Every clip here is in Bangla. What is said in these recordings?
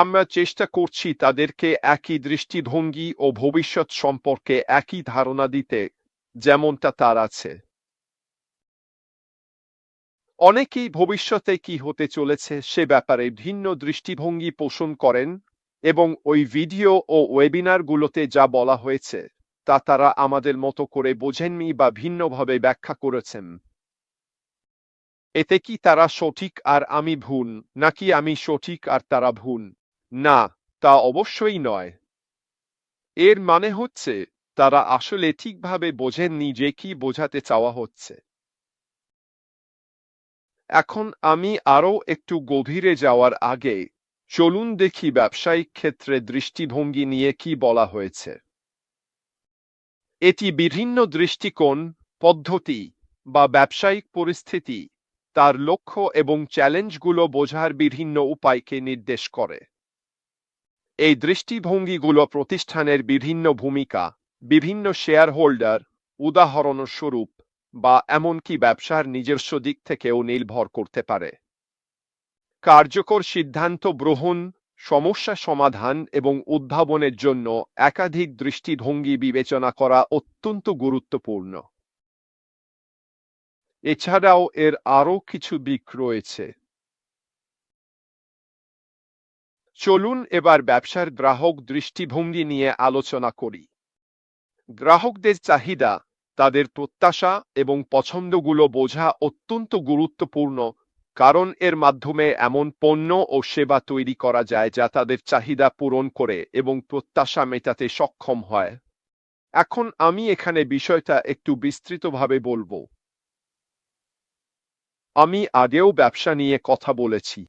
আমরা চেষ্টা করছি তাদেরকে একই দৃষ্টিভঙ্গি ও ভবিষ্যৎ সম্পর্কে একই ধারণা দিতে, যেমনটা তার আছে। অনেকেই ভবিষ্যতে কি হতে চলেছে সে ব্যাপারে ভিন্ন দৃষ্টিভঙ্গি পোষণ করেন এবং ওই ভিডিও ও ওয়েবিনারগুলোতে যা বলা হয়েছে, তা তারা আমাদের মতো করে বোঝেননি বা ভিন্নভাবে ব্যাখ্যা করেছেন। এতে কি তারা সঠিক আর আমি ভুল, নাকি আমি সঠিক আর তারা ভুল? না, তা অবশ্যই নয়। এর মানে হচ্ছে, তারা আসলে ঠিকভাবে বোঝেননি যে কি বোঝাতে চাওয়া হচ্ছে। এখন আমি আরও একটু গভীরে যাওয়ার আগে, চলুন দেখি ব্যবসায়িক ক্ষেত্রে দৃষ্টিভঙ্গি নিয়ে কি বলা হয়েছে। এটি বিভিন্ন দৃষ্টিকোণ, পদ্ধতি বা ব্যবসায়িক পরিস্থিতি, তার লক্ষ্য এবং চ্যালেঞ্জগুলো বোঝার বিভিন্ন উপায়কে নির্দেশ করে। এই দৃষ্টিভঙ্গিগুলো প্রতিষ্ঠানের বিভিন্ন ভূমিকা, বিভিন্ন শেয়ার হোল্ডার উদাহরণস্বরূপ, বা এমনকি ব্যবসার নিজস্ব দিক থেকেও নির্ভর করতে পারে। কার্যকর সিদ্ধান্ত গ্রহণ, সমস্যা সমাধান এবং উদ্ভাবনের জন্য একাধিক দৃষ্টিভঙ্গি বিবেচনা করা অত্যন্ত গুরুত্বপূর্ণ। এছাড়াও এর আরও কিছু দিক রয়েছে। চলুন এবার ব্যবসার গ্রাহক দৃষ্টিভঙ্গি নিয়ে আলোচনা করি। গ্রাহকদের চাহিদা, তাদের প্রত্যাশা এবং পছন্দগুলো বোঝা অত্যন্ত গুরুত্বপূর্ণ, কারণ এর মাধ্যমে এমন পণ্য ও সেবা তৈরি করা যায় যা তাদের চাহিদা পূরণ করে এবং প্রত্যাশা মেটাতে সক্ষম হয়। এখন আমি এখানে বিষয়টা একটু বিস্তৃতভাবে বলব। আমি আগেও ব্যবসা নিয়ে কথা বলেছি।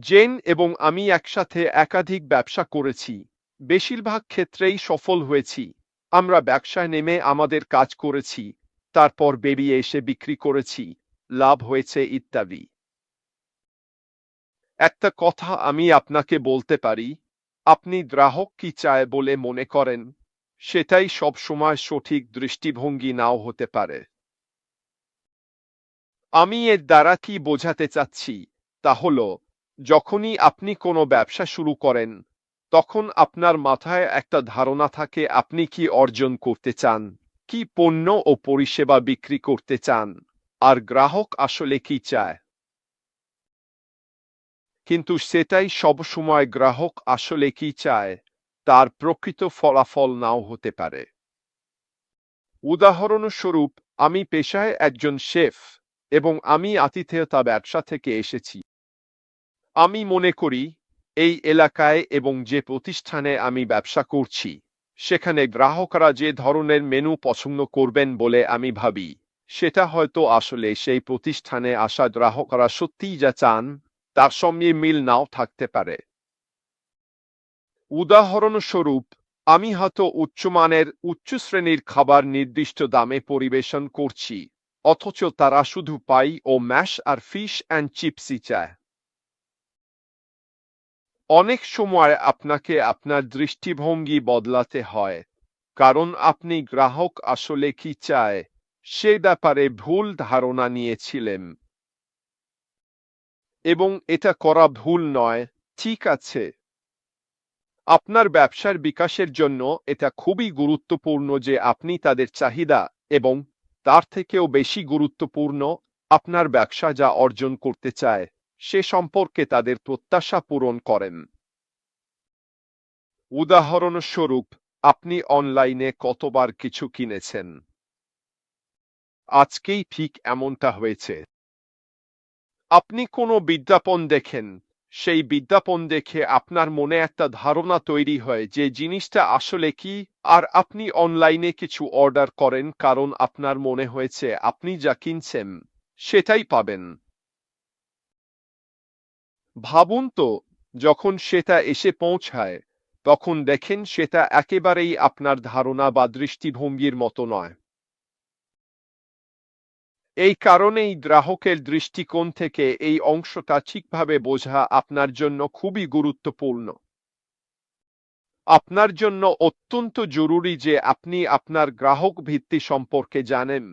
জেন এবং আমি একসাথে একাধিক ব্যবসা করেছি। বেশিরভাগ ক্ষেত্রেই সফল হয়েছি। আমরা ব্যবসায় নেমে আমাদের কাজ করেছি। তারপর বেরিয়ে এসে বিক্রি করেছি। লাভ হয়েছে ইত্যাদি। একটা কথা আমি আপনাকে বলতে পারি। আপনি গ্রাহক কি চায় বলে মনে করেন? সেটাই সব সময় সঠিক দৃষ্টিভঙ্গি নাও হতে পারে। আমি এর দ্বারা কি বোঝাতে চাচ্ছি? তা হল যখনই আপনি কোনো ব্যবসা শুরু করেন, তখন আপনার মাথায় একটা ধারণা থাকে, আপনি কি অর্জন করতে চান? কি পণ্য ও পরিষেবা বিক্রি করতে চান? আর গ্রাহক আসলে কি চায়? কিন্তু সেটাই সবসময় গ্রাহক আসলে কি চায়, তার প্রকৃত ফলাফল নাও হতে পারে। উদাহরণস্বরূপ, আমি পেশায় একজন শেফ এবং আমি আতিথেয়তা ব্যবসা থেকে এসেছি। আমি মনে করি, এই এলাকায় এবং যে প্রতিষ্ঠানে আমি ব্যবসা করছি, সেখানে গ্রাহকরা যে ধরনের মেনু পছন্দ করবেন বলে আমি ভাবি, সেটা হয়তো আসলে সেই প্রতিষ্ঠানে আসা গ্রাহকরা সত্যিই যা চান, তার সঙ্গে মিল নাও থাকতে পারে। উদাহরণস্বরূপ, আমি হয়তো উচ্চমানের উচ্চ শ্রেণির খাবার নির্দিষ্ট দামে পরিবেশন করছি, অথচ তারা শুধু পাই ও ম্যাশ আর ফিশ অ্যান্ড চিপসই চায়। অনেক সময় আপনাকে আপনার দৃষ্টিভঙ্গি বদলাতে হয়। কারণ আপনি গ্রাহক আসলে কি চায়, সে ব্যাপারে ভুল ধারণা নিয়েছিলেন। এবং এটা করা ভুল নয়, ঠিক আছে। আপনার ব্যবসার বিকাশের জন্য এটা খুবই গুরুত্বপূর্ণ যে আপনি তাদের চাহিদা এবং তার থেকেও বেশি গুরুত্বপূর্ণ আপনার ব্যবসা যা অর্জন করতে চায়। সে সম্পর্কে তাদের প্রত্যাশা পূরণ করেন। উদাহরণস্বরূপ, আপনি অনলাইনে কতবার কিছু কিনেছেন? আজকেই ঠিক এমনটা হয়েছে। আপনি কোনো বিজ্ঞাপন দেখেন, সেই বিজ্ঞাপন দেখে আপনার মনে একটা ধারণা তৈরি হয় যে জিনিসটা আসলে কি, আর আপনি অনলাইনে কিছু অর্ডার করেন কারণ আপনার মনে হয়েছে আপনি যা কিনছেন, সেটাই পাবেন। ভাবুন তো, যখন সেটা এসে পৌঁছায়, তখন দেখেন সেটা একেবারেই আপনার ধারণা বা দৃষ্টিভঙ্গির মতো নয়। এই কারণেই গ্রাহকের দৃষ্টিকোণ থেকে এই অংশটা ঠিকভাবে বোঝা আপনার জন্য খুবই গুরুত্বপূর্ণ। আপনার জন্য অত্যন্ত জরুরি যে আপনি আপনার গ্রাহক ভিত্তি সম্পর্কে জানেন।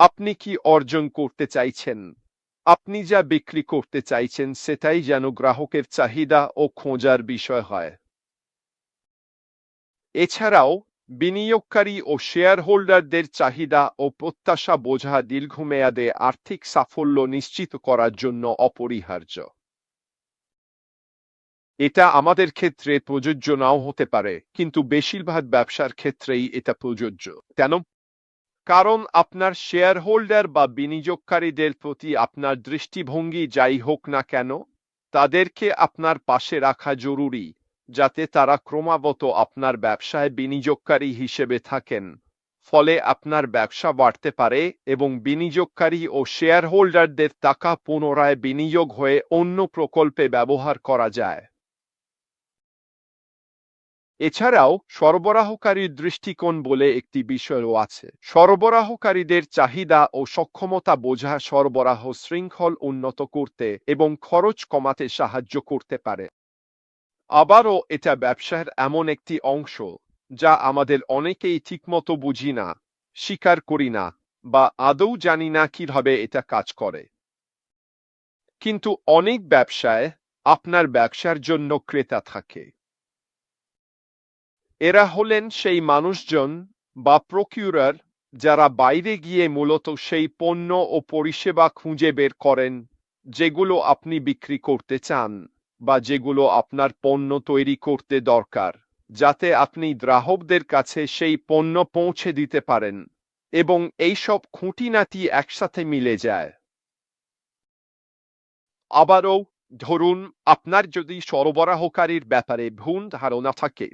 আপনি কি অর্জন করতে চাইছেন? আপনি যা বিক্রি করতে চাইছেন সেটাই যেন গ্রাহকের চাহিদা ও খোঁজার বিষয় হয়। এছাড়াও, বিনিয়োগকারী ও শেয়ার হোল্ডারদের চাহিদা ও প্রত্যাশা বোঝা দীর্ঘমেয়াদে আর্থিক সাফল্য নিশ্চিত করার জন্য অপরিহার্য। এটা আমাদের ক্ষেত্রে প্রযোজ্য নাও হতে পারে, কিন্তু বেশিরভাগ ব্যবসার ক্ষেত্রেই এটা প্রযোজ্য। কেন? কারণ আপনার শেয়ার হোল্ডার বা বিনিয়োগকারীদের প্রতি আপনার দৃষ্টিভঙ্গি যাই হোক না কেন, তাদেরকে আপনার পাশে রাখা জরুরি, যাতে তারা ক্রমাগত আপনার ব্যবসায় বিনিয়োগকারী হিসেবে থাকেন। ফলে আপনার ব্যবসা বাড়তে পারে এবং বিনিয়োগকারী ও শেয়ার হোল্ডারদের টাকা পুনরায় বিনিয়োগ হয়ে অন্য প্রকল্পে ব্যবহার করা যায়। এছাড়াও সরবরাহকারীর দৃষ্টিকোণ বলে একটি বিষয়ও আছে। সরবরাহকারীদের চাহিদা ও সক্ষমতা বোঝা সরবরাহ শৃঙ্খল উন্নত করতে এবং খরচ কমাতে সাহায্য করতে পারে। আবারও এটা ব্যবসার এমন একটি অংশ যা আমাদের অনেকেই ঠিকমতো বুঝি না, স্বীকার করি না বা আদৌ জানি না কীভাবে এটা কাজ করে। কিন্তু অনেক ব্যবসায় আপনার ব্যবসার জন্য ক্রেতা থাকে। এরা হলেন সেই মানুষজন বা প্রকিউরার যারা বাইরে গিয়ে মূলত সেই পণ্য ও পরিষেবা খুঁজে বের করেন, যেগুলো আপনি বিক্রি করতে চান বা যেগুলো আপনার পণ্য তৈরি করতে দরকার, যাতে আপনি গ্রাহকদের কাছে সেই পণ্য পৌঁছে দিতে পারেন এবং এইসব খুঁটিনাটি একসাথে মিলে যায়। আবারও ধরুন, আপনার যদি সরবরাহকারীর ব্যাপারে ভুল ধারণা থাকে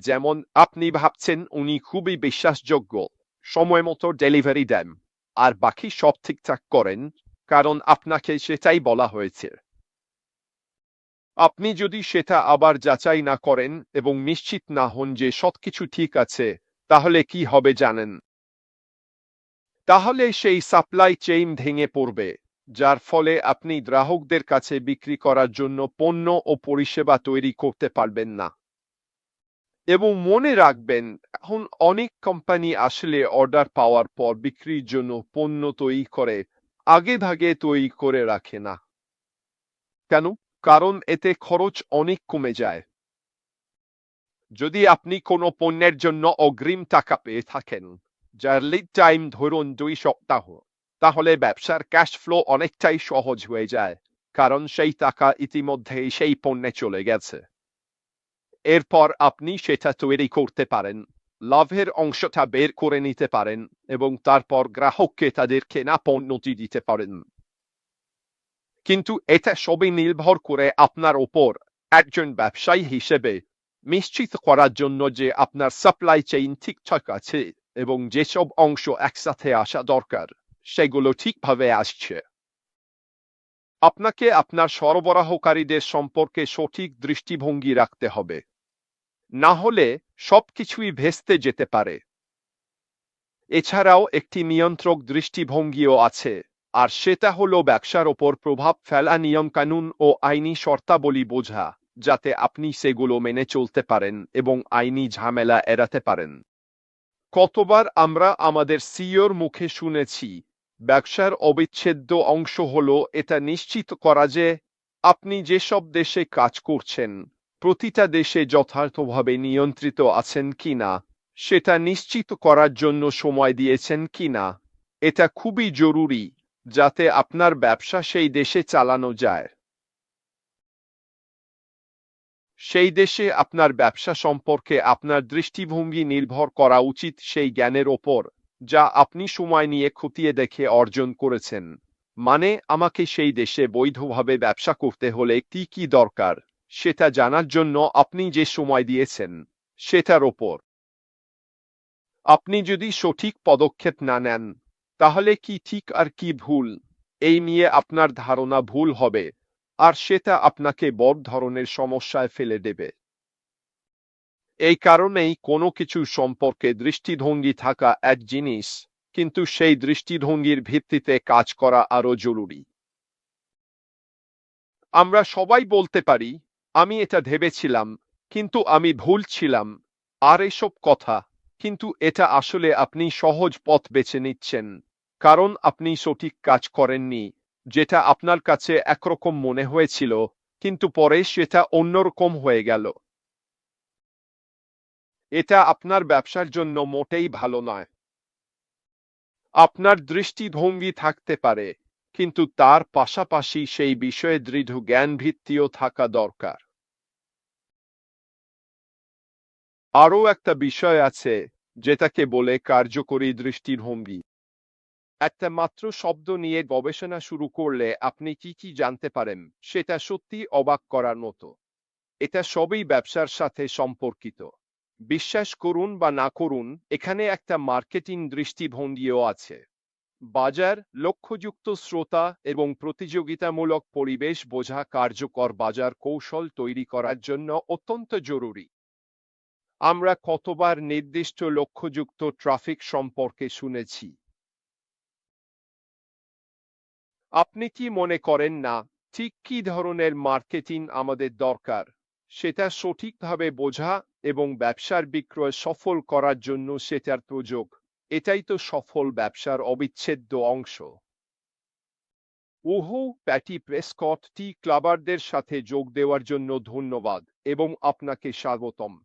যেমন আপনি ভাবছেন উনি খুবই বিশ্বাসযোগ্য, সময় মতো ডেলিভারি দেন, আর বাকি সব ঠিকঠাক করেন, কারণ আপনাকে সেটাই বলা হয়েছে। আপনি যদি সেটা আবার যাচাই না করেন এবং নিশ্চিত না হন যে সবকিছু ঠিক আছে, তাহলে কি হবে জানেন? তাহলে সেই সাপ্লাই চেইন ভেঙে পড়বে, যার ফলে আপনি গ্রাহকদের কাছে বিক্রি করার জন্য পণ্য ও পরিষেবা তৈরি করতে পারবেন না। এবং মনে রাখবেন, এখন অনেক কোম্পানি আসলে অর্ডার পাওয়ার পর বিক্রির জন্য পণ্য তৈরি করে, আগে ভাগে তৈরি করে রাখে না। কেন? কারণ এতে খরচ অনেক কমে যায়। যদি আপনি কোনো পণ্যের জন্য অগ্রিম টাকা পেয়ে থাকেন, যার লিড টাইম ধরুন দুই সপ্তাহ, তাহলে ব্যবসার ক্যাশ ফ্লো অনেকটাই সহজ হয়ে যায়, কারণ সেই টাকা ইতিমধ্যেই সেই পণ্যে চলে গেছে। এরপর আপনি সেটা তৈরি করতে পারেন, লাভের অংশটা বের করে নিতে পারেন এবং তারপর গ্রাহককে তাদের কেনা পণ্যটি দিতে পারেন। কিন্তু এটা সবই নির্ভর করে আপনার ওপর একজন ব্যবসায়ী হিসেবে নিশ্চিত করার জন্য যে আপনার সাপ্লাই চেইন ঠিকঠাক আছে এবং যেসব অংশ একসাথে আসা দরকার, সেগুলো ঠিকভাবে আসছে। আপনাকে আপনার সরবরাহকারীদের সম্পর্কে সঠিক দৃষ্টিভঙ্গি রাখতে হবে। না হলে সবকিছুই ভেস্তে যেতে পারে। এছাড়াও একটি নিয়ন্ত্রক দৃষ্টিভঙ্গিও আছে, আর সেটা হলো ব্যবসার ওপর প্রভাব ফেলা নিয়মকানুন ও আইনি শর্তাবলী বোঝা, যাতে আপনি সেগুলো মেনে চলতে পারেন এবং আইনি ঝামেলা এড়াতে পারেন। কতবার আমরা আমাদের সিওর মুখে শুনেছি, ব্যবসার অবিচ্ছেদ্য অংশ হলো এটা নিশ্চিত করা যে, আপনি যেসব দেশে কাজ করছেন প্রতিটা দেশে যথার্থভাবে নিয়ন্ত্রিত আছেন কিনা সেটা নিশ্চিত করার জন্য সময় দিয়েছেন কিনা এটা খুবই জরুরি, যাতে আপনার ব্যবসা সেই দেশে চালানো যায়। সেই দেশে আপনার ব্যবসা সম্পর্কে আপনার দৃষ্টিভঙ্গি নির্ভর করা উচিত সেই জ্ঞানের ওপর, যা আপনি সময় নিয়ে খতিয়ে দেখে অর্জন করেছেন। মানে আমাকে সেই দেশে বৈধভাবে ব্যবসা করতে হলে কি কি দরকার? সেটা জানার জন্য আপনি যে সময় দিয়েছেন, সেটার ওপর। আপনি যদি সঠিক পদক্ষেপ না নেন, তাহলে কি ঠিক আর কি ভুল? এই নিয়ে আপনার ধারণা ভুল হবে, আর সেটা আপনাকে বড় ধরনের সমস্যায় ফেলে দেবে। এই কারণেই কোনো কিছু সম্পর্কে দৃষ্টিভঙ্গি থাকা এক জিনিস, কিন্তু সেই দৃষ্টিভঙ্গির ভিত্তিতে কাজ করা আরও জরুরি। আমরা সবাই বলতে পারি আমি এটা ভেবেছিলাম, কিন্তু আমি ভুল ছিলাম। আর এসব কথা, কিন্তু এটা আসলে আপনি সহজ পথ বেছে নিচ্ছেন, কারণ আপনি সঠিক কাজ করেননি, যেটা আপনার কাছে একরকম মনে হয়েছিল, কিন্তু পরে সেটা অন্যরকম হয়ে গেল। এটা আপনার ব্যবসার জন্য মোটেই ভালো নয়। আপনার দৃষ্টিভঙ্গি থাকতে পারে কিন্তু তার পাশাপাশি সেই বিষয়ে দৃঢ় জ্ঞান ভিত্তিও থাকা দরকার। আরও একটা বিষয় আছে, যেটাকে বলে কার্যকরী দৃষ্টিভঙ্গি। একটা মাত্র শব্দ নিয়ে গবেষণা শুরু করলে আপনি কি কি জানতে পারেন, সেটা সত্যি অবাক করার মতো। এটা সবই ব্যবসার সাথে সম্পর্কিত। বিশ্বাস করুন বা না করুন, এখানে একটা মার্কেটিং দৃষ্টিভঙ্গিও আছে। বাজার, লক্ষ্যযুক্ত শ্রোতা এবং প্রতিযোগিতামূলক পরিবেশ বোঝা কার্যকর বাজার কৌশল তৈরি করার জন্য অত্যন্ত জরুরি। আমরা কতবার নির্দিষ্ট লক্ষ্যযুক্ত ট্রাফিক সম্পর্কে শুনেছি। আপনি কি মনে করেন না, ঠিক কি ধরনের মার্কেটিং আমাদের দরকার, সেটা সঠিকভাবে বোঝা এবং ব্যবসার বিক্রয় সফল করার জন্য সেটার প্রযোগ? এটাই তো সফল ব্যবসার অবিচ্ছেদ্য অংশ। উহু প্যাটি প্রেসকট, টি ক্লাবারদের সাথে যোগ দেওয়ার জন্য ধন্যবাদ এবং আপনাকে স্বাগতম।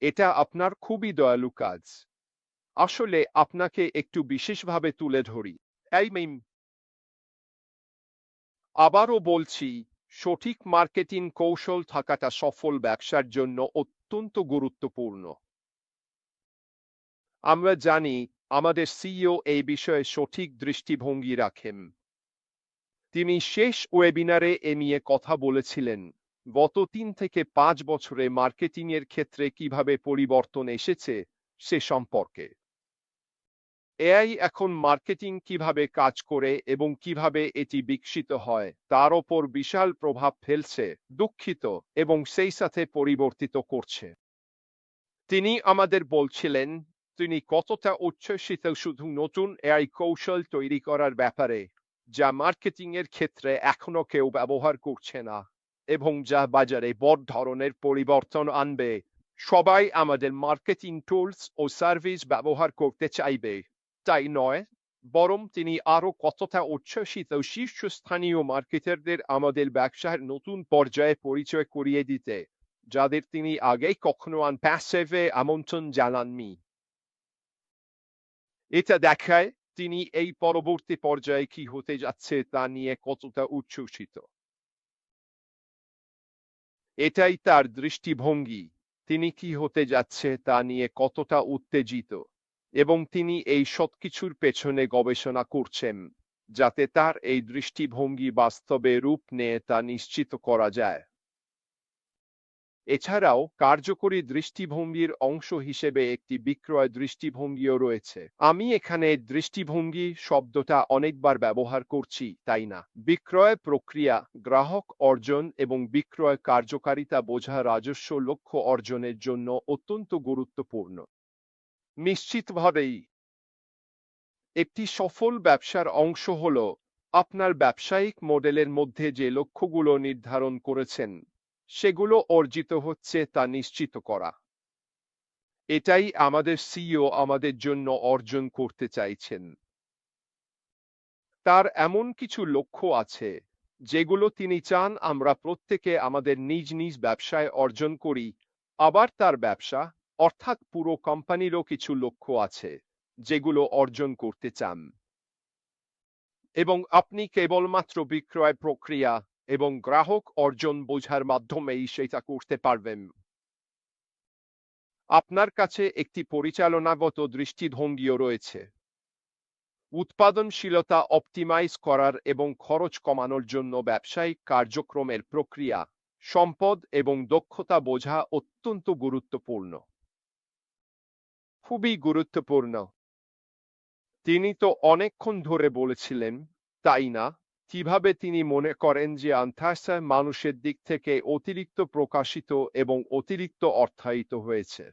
এটা আপনার খুবই দয়ালু কাজ। আসলে আপনাকে একটু বিশেষভাবে তুলে ধরি। এই মিম। আবারও বলছি, সঠিক মার্কেটিং কৌশল থাকাটা সফল ব্যবসার জন্য অত্যন্ত গুরুত্বপূর্ণ। আমরা জানি আমাদের সিইও এই বিষয়ে সঠিক দৃষ্টিভঙ্গি রাখেন। তিনি শেষ ওয়েবিনারে এ নিয়ে কথা বলেছিলেন, গত তিন থেকে পাঁচ বছরে মার্কেটিং এর ক্ষেত্রে কীভাবে পরিবর্তন এসেছে সে সম্পর্কে। এআই এখন মার্কেটিং কীভাবে কাজ করে এবং কীভাবে এটি বিকশিত হয়, তার ওপর বিশাল প্রভাব ফেলছে, দুঃখিত এবং সেই সাথে পরিবর্তিত করছে। তিনি আমাদের বলছিলেন তিনি কতটা উচ্ছ্বসিত শুধু নতুন এআই কৌশল তৈরি করার ব্যাপারে, যা মার্কেটিং এর ক্ষেত্রে এখনও কেউ ব্যবহার করছে না এবং যা বাজারে বড় ধরনের পরিবর্তন আনবে, সবাই আমাদের মার্কেটিং টুলস ও সার্ভিস ব্যবহার করতে চাইবে। তাই নয়, বরং তিনি আরও কতটা উচ্ছ্বসিত শীর্ষস্থানীয় মার্কেটারদের আমাদের ব্যবসার নতুন পর্যায়ে পরিচয় করিয়ে দিতে, যাদের তিনি আগেই কখনো আন প্যাসেভে আমন্ত্রণ জানাননি। এটা দেখায় তিনি এই পরবর্তী পর্যায়ে কি হতে যাচ্ছে তা নিয়ে কতটা উচ্ছ্বসিত। এটাই তার দৃষ্টিভঙ্গি। তিনি কি হতে যাচ্ছে তা নিয়ে কতটা উত্তেজিত এবং তিনি এই সবকিছুর পেছনে গবেষণা করছেন যাতে তার এই দৃষ্টিভঙ্গি বাস্তবে রূপ নেয় তা নিশ্চিত করা যায়। এছাড়াও কার্যকরী দৃষ্টিভঙ্গির অংশ হিসেবে একটি বিক্রয় দৃষ্টিভঙ্গিও রয়েছে। আমি এখানে দৃষ্টিভঙ্গি শব্দটা অনেকবার ব্যবহার করছি, তাই না? বিক্রয় প্রক্রিয়া, গ্রাহক অর্জন এবং বিক্রয় কার্যকারিতা বোঝা রাজস্ব লক্ষ্য অর্জনের জন্য অত্যন্ত গুরুত্বপূর্ণ। নিশ্চিতভাবেই একটি সফল ব্যবসার অংশ হল আপনার ব্যবসায়িক মডেলের মধ্যে যে লক্ষ্যগুলো নির্ধারণ করেছেন। সেগুলো অর্জিত হচ্ছে তা নিশ্চিত করা। এটাই আমাদের সিইও আমাদের জন্য অর্জন করতে চাইছেন। তার এমন কিছু লক্ষ্য আছে, যেগুলো তিনি চান আমরা প্রত্যেকে আমাদের নিজ নিজ ব্যবসায় অর্জন করি, আবার তার ব্যবসা, অর্থাৎ পুরো কোম্পানিরও কিছু লক্ষ্য আছে, যেগুলো অর্জন করতে চান। এবং আপনি কেবলমাত্র বিক্রয় প্রক্রিয়া এবং গ্রাহক অর্জন বোঝার মাধ্যমেই সেটা করতে পারবেন। আপনার কাছে একটি পরিচালনাগত দৃষ্টিভঙ্গিও রয়েছে। উৎপাদনশীলতা অপটিমাইজ করার এবং খরচ কমানোর জন্য ব্যবসায়িক কার্যক্রমের প্রক্রিয়া, সম্পদ এবং দক্ষতা বোঝা অত্যন্ত গুরুত্বপূর্ণ। খুবই গুরুত্বপূর্ণ। তিনি তো অনেকক্ষণ ধরে বলেছিলেন, তাই না? কীভাবে তিনি মনে করেন যে আন্থাসা মানুষের দিক থেকে অতিরিক্ত প্রকাশিত এবং অতিরিক্ত অর্থায়িত হয়েছে?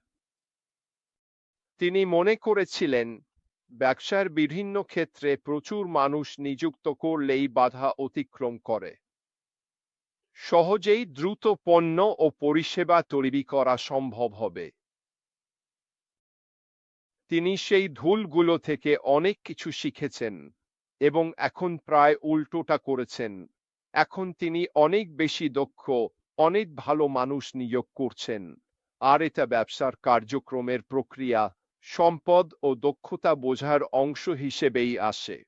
তিনি মনে করেছিলেন, ব্যবসার বিভিন্ন ক্ষেত্রে প্রচুর মানুষ নিযুক্ত করলেই বাধা অতিক্রম করে। সহজেই দ্রুত পণ্য ও পরিষেবা তৈরি করা সম্ভব হবে। তিনি সেই ধুলগুলো থেকে অনেক কিছু শিখেছেন। এবং এখন প্রায় উল্টোটা করেছেন। এখন তিনি অনেক বেশি দক্ষ, অনেক ভালো মানুষ নিয়োগ করছেন। আর এটা ব্যবসার কার্যক্রমের প্রক্রিয়া, সম্পদ ও দক্ষতা বোঝার অংশ হিসেবেই আসে।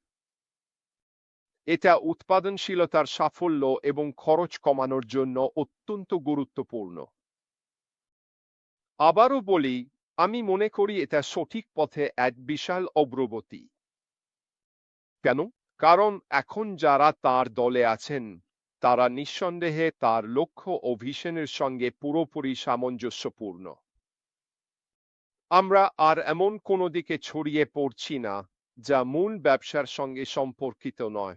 এটা উৎপাদনশীলতার সাফল্য এবং খরচ কমানোর জন্য অত্যন্ত গুরুত্বপূর্ণ। আবারও বলি, আমি মনে করি এটা সঠিক পথে এক বিশাল অগ্রগতি। কেন? কারণ এখন যারা তার দলে আছেন, তারা নিঃসন্দেহে তার লক্ষ্য ও ভিশনের সঙ্গে পুরোপুরি সামঞ্জস্যপূর্ণ। আমরা আর এমন কোনো দিকে ছড়িয়ে পড়ছি না, যা মূল ব্যবসার সঙ্গে সম্পর্কিত নয়।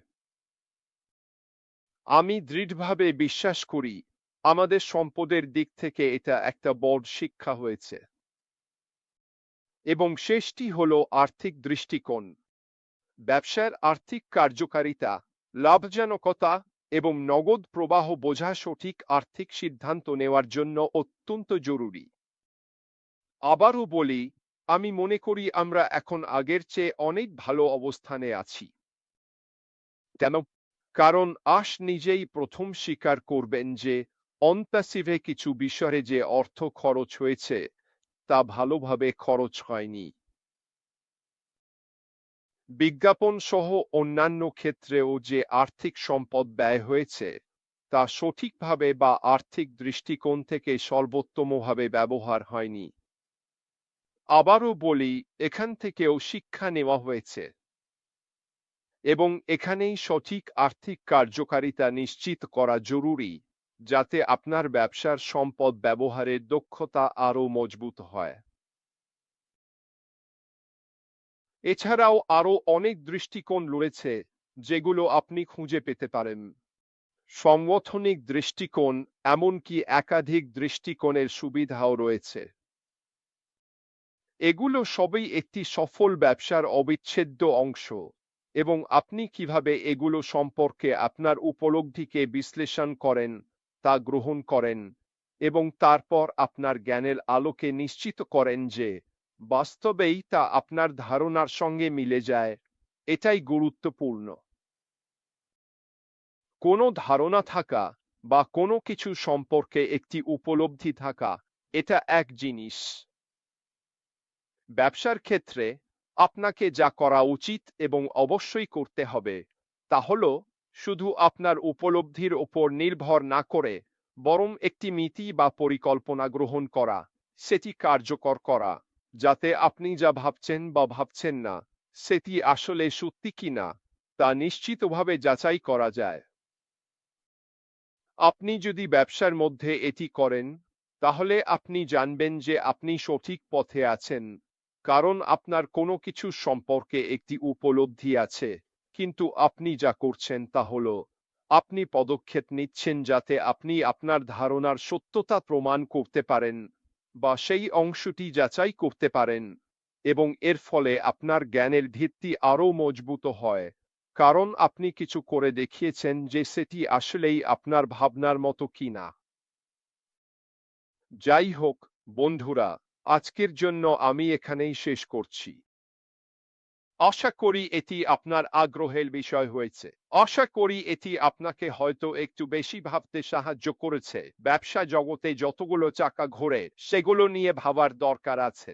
আমি দৃঢ়ভাবে বিশ্বাস করি, আমাদের সম্পদের দিক থেকে এটা একটা বড় শিক্ষা হয়েছে। এবং শেষটি হল আর্থিক দৃষ্টিকোণ। ব্যবসার আর্থিক কার্যকারিতা, লাভজনকতা এবং নগদ প্রবাহ বোঝা সঠিক আর্থিক সিদ্ধান্ত নেওয়ার জন্য অত্যন্ত জরুরি। আবারও বলি, আমি মনে করি আমরা এখন আগের চেয়ে অনেক ভালো অবস্থানে আছি। কেন? কারণ আশ নিজেই প্রথম স্বীকার করবেন যে অন্তাসিভে কিছু বিষয়ে যে অর্থ খরচ হয়েছে, তা ভালোভাবে খরচ হয়নি। বিজ্ঞাপন সহ অন্যান্য ক্ষেত্রেও যে আর্থিক সম্পদ ব্যয় হয়েছে, তা সঠিকভাবে বা আর্থিক দৃষ্টিকোণ থেকে সর্বোত্তমভাবে ব্যবহার হয়নি। আবারও বলি, এখান থেকেও শিক্ষা নেওয়া হয়েছে। এবং এখানেই সঠিক আর্থিক কার্যকারিতা নিশ্চিত করা জরুরি, যাতে আপনার ব্যবসার সম্পদ ব্যবহারের দক্ষতা আরও মজবুত হয়। এছাড়াও আরও অনেক দৃষ্টিকোণ রয়েছে যেগুলো আপনি খুঁজে পেতে পারেন। সংগঠনিক দৃষ্টিকোণ এমনকি একাধিক দৃষ্টিকোণের সুবিধাও রয়েছে। এগুলো সবই একটি সফল ব্যবসার অবিচ্ছেদ্য অংশ এবং আপনি কীভাবে এগুলো সম্পর্কে আপনার উপলব্ধিকে বিশ্লেষণ করেন তা গ্রহণ করেন এবং তারপর আপনার জ্ঞানের আলোকে নিশ্চিত করেন যে বাস্তবেই তা আপনার ধারণার সঙ্গে মিলে যায়। এটাই গুরুত্বপূর্ণ। কোনো ধারণা থাকা বা কোনো কিছু সম্পর্কে একটি উপলব্ধি থাকা, এটা এক জিনিস। ব্যবসার ক্ষেত্রে আপনাকে যা করা উচিত এবং অবশ্যই করতে হবে, তা হল শুধু আপনার উপলব্ধির ওপর নির্ভর না করে বরং একটি নীতি বা পরিকল্পনা গ্রহণ করা, সেটি কার্যকর করা। যাতে আপনি যা ভাবছেন বা ভাবছেন না, সেটি আসলে সত্যি কিনা তা নিশ্চিতভাবে যাচাই করা যায়। আপনি যদি ব্যবসার মধ্যে এটি করেন, তাহলে আপনি জানবেন যে আপনি সঠিক পথে আছেন, কারণ আপনার কোনো কিছু সম্পর্কে একটি উপলব্ধি আছে, কিন্তু আপনি যা করছেন তা হল, আপনি পদক্ষেপ নিচ্ছেন যাতে আপনি আপনার ধারণার সত্যতা প্রমাণ করতে পারেন বা সেই অংশটি যাচাই করতে পারেন এবং এর ফলে আপনার জ্ঞানের ভিত্তি আরও মজবুত হয়। কারণ আপনি কিছু করে দেখিয়েছেন যে সেটি আসলেই আপনার ভাবনার মতো কি না যাই হোক, বন্ধুরা, আজকের জন্য আমি এখানেই শেষ করছি। আশা করি এটি আপনার আগ্রহের বিষয় হয়েছে। আশা করি এটি আপনাকে হয়তো একটু বেশি ভাবতে সাহায্য করেছে। ব্যবসা জগতে যতগুলো চাকা ঘোরে, সেগুলো নিয়ে ভাবার দরকার আছে।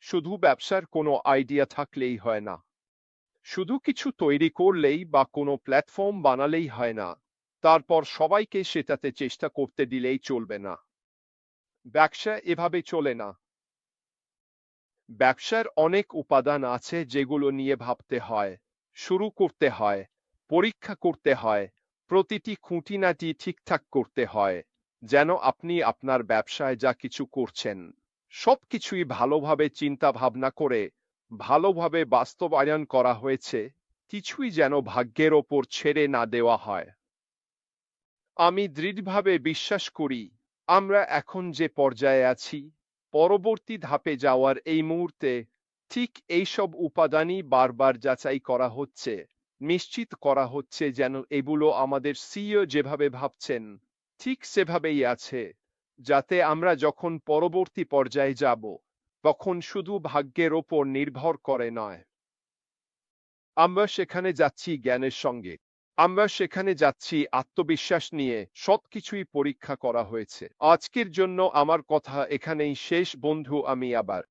শুধু ব্যবসার কোনো আইডিয়া থাকলেই হয় না। শুধু কিছু তৈরি করলেই বা কোনো প্ল্যাটফর্ম বানালেই হয় না। তারপর সবাইকে সেটাতে চেষ্টা করতে দিলেই চলবে না। ব্যবসা এভাবে চলে না। ব্যবসার অনেক উপাদান আছে যেগুলো নিয়ে ভাবতে হয়, শুরু করতে হয়, পরীক্ষা করতে হয়, প্রতিটি খুঁটিনাটি ঠিকঠাক করতে হয়, যেন আপনি আপনার ব্যবসায় যা কিছু করছেন, সবকিছুই ভালোভাবে চিন্তা ভাবনা করে, ভালোভাবে বাস্তবায়ন করা হয়েছে, কিছুই যেন ভাগ্যের ওপর ছেড়ে না দেওয়া হয়। আমি দৃঢ়ভাবে বিশ্বাস করি, আমরা এখন যে পর্যায়ে আছি পরবর্তী ধাপে যাওয়ার এই মুহূর্তে ঠিক এইসব উপাদানই বারবার যাচাই করা হচ্ছে, নিশ্চিত করা হচ্ছে যেন এগুলো আমাদের সিও যেভাবে ভাবছেন, ঠিক সেভাবেই আছে, যাতে আমরা যখন পরবর্তী পর্যায়ে যাব, তখন শুধু ভাগ্যের ওপর নির্ভর করে নয়। আমরা সেখানে যাচ্ছি জ্ঞানের সঙ্গে। আমরা সেখানে যাচ্ছি আত্মবিশ্বাস নিয়ে, সবকিছুই পরীক্ষা করা হয়েছে। আজকের জন্য আমার কথা এখানেই শেষ। বন্ধু, আমি আবার